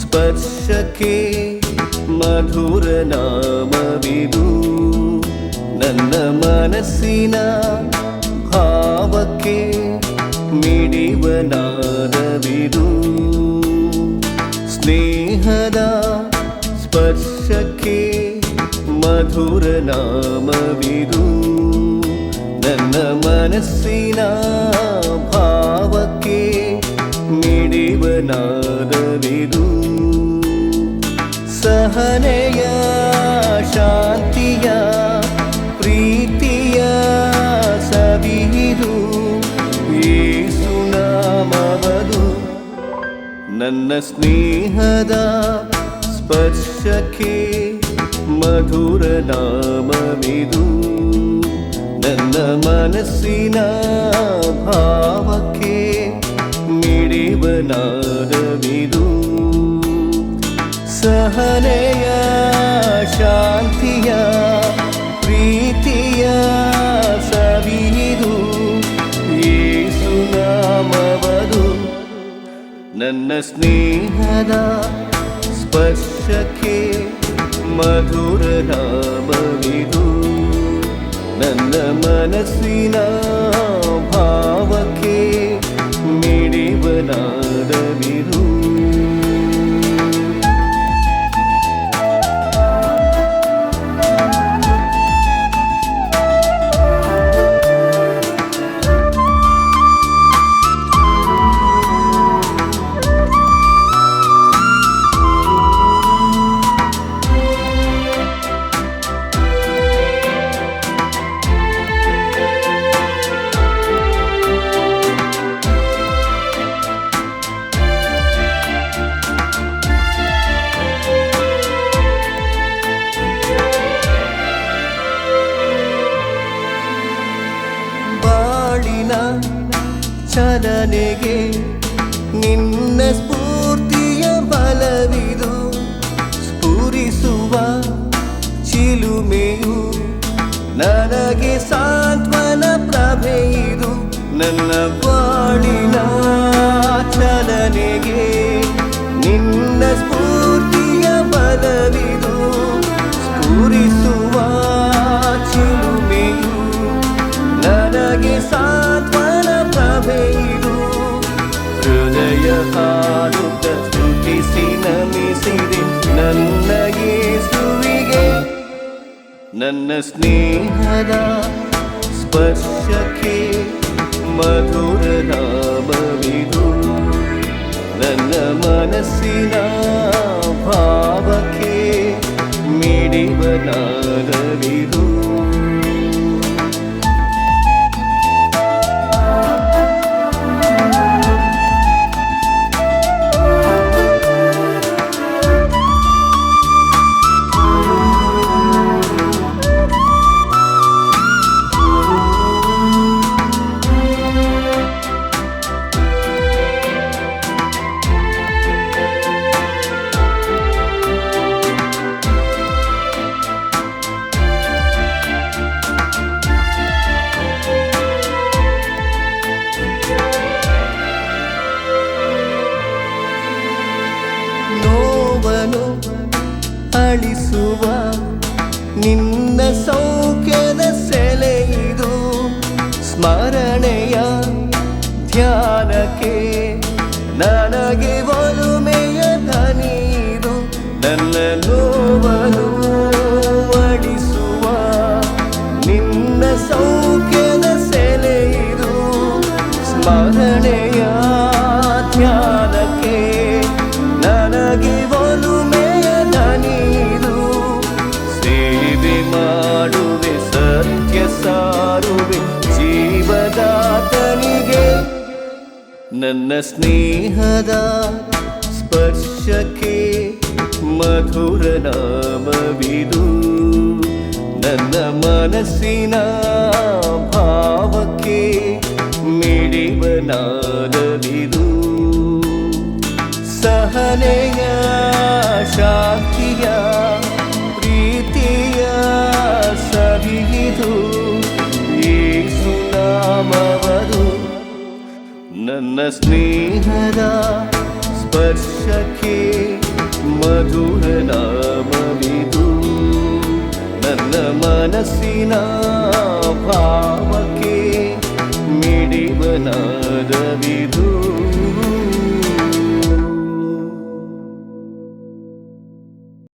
ಸ್ಪರ್ಶಕ್ಕೆ ಮಧುರ ನಾಮವಿದು ನನ್ನ ಮನಸ್ಸಿನ ಭಾವಕ್ಕೆ ಮಿಡಿವ ನಾದವಿದು ಸ್ನೇಹದ ಸ್ಪರ್ಶಕ್ಕೆ ಮಧುರ ನಾಮವಿದು ನನ್ನ ಮನಸ್ಸಿನ ನಾದವಿದು ಸಹನೆಯ, ಶಾಂತಿಯ, ಪ್ರೀತಿಯ ಸವಿದು ಏಸುನಾಮವದು ನನ್ನ ಸ್ನೇಹದ ಸ್ಪರ್ಶಕ್ಕೆ ಮಧುರ ನಾಮವಿದು. ನನ್ನ ಮನಸ್ಸಿನ ಭಾವಕ್ಕೆ ಮಿಡಿವ ನಾದವಿದು ಸಹನೆಯ ಶಾಂತಿಯ ಪ್ರೀತಿಯ ಸವಿದು ಏಸುನಾಮವದು ನನ್ನ ಸ್ನೇಹದ ಸ್ಪರ್ಶಕ್ಕೆ ಮಧುರ ನಾಮವಿದು. ನನ್ನ ಮನಸ್ಸಿನ ಭಾವಕ್ಕೆ ಮಿಡಿವ ಚಲನೆಗೆ ನಿನ್ನ ಸ್ಫೂರ್ತಿಯ ಬಲವಿದು ಸ್ಫುರಿಸುವ ಚಿಲುಮೆಯು ನನಗೆ ಸಾಂತ್ವನ ಪ್ರಭೆಯಿದು ನನ್ನ ಬಾಳಿನ ಚಲನೆಗೆ ನಿನ್ನ ಸ್ಫೂರ್ತಿಯ ಬಲವಿದು ನಮಿಸಿದೆ ನನ್ನ ಯೇಸುವಿಗೆ ನನ್ನ ಸ್ನೇಹದ ಸ್ಪರ್ಶಕ್ಕೆ ಮಧುರ ನಾಮವಿದು. ನನ್ನ ಮನಸ್ಸಿನ ಭಾವಕ್ಕೆ ಮಿಡಿವ ಅಳಿಸುವ ನಿನ್ನ ಸೌಖ್ಯದ ಸೆಲೆಯಿದು ಸ್ಮರಣೆಯ ಧ್ಯಾನಕ್ಕೆ ನನಗೆ ಒಲುಮೆಯ ಧನಿದು ನನ್ನ ನೋವನು ಅಳಿಸುವ ನಿನ್ನ ಸೌಖ್ಯದ ಸೆಲೆಯಿದು ಸ್ಮರಣೆಯ ಸತ್ಯ ಸಾರುವೆ. ಜೀವದಾತನಿಗೆ ನನ್ನ ಸ್ನೇಹದ ಸ್ಪರ್ಶಕ್ಕೆ ಮಧುರ ನಾಮವಿದು. ನನ್ನ ಮನಸ್ಸಿನ ಭಾವಕ್ಕೆ ಮಿಡಿವ ನಾದವಿದು ಸಹನೆಯ ಶಾಂತಿಯ ನನ್ನ ಸ್ನೇಹದ ಸ್ಪರ್ಶಕ್ಕೆ ಮಧುರ ನಾಮವಿದು. ನನ್ನ ಮನಸ್ಸಿನ ಭಾವಕ್ಕೆ ಮಿಡಿವ ನಾದವಿದು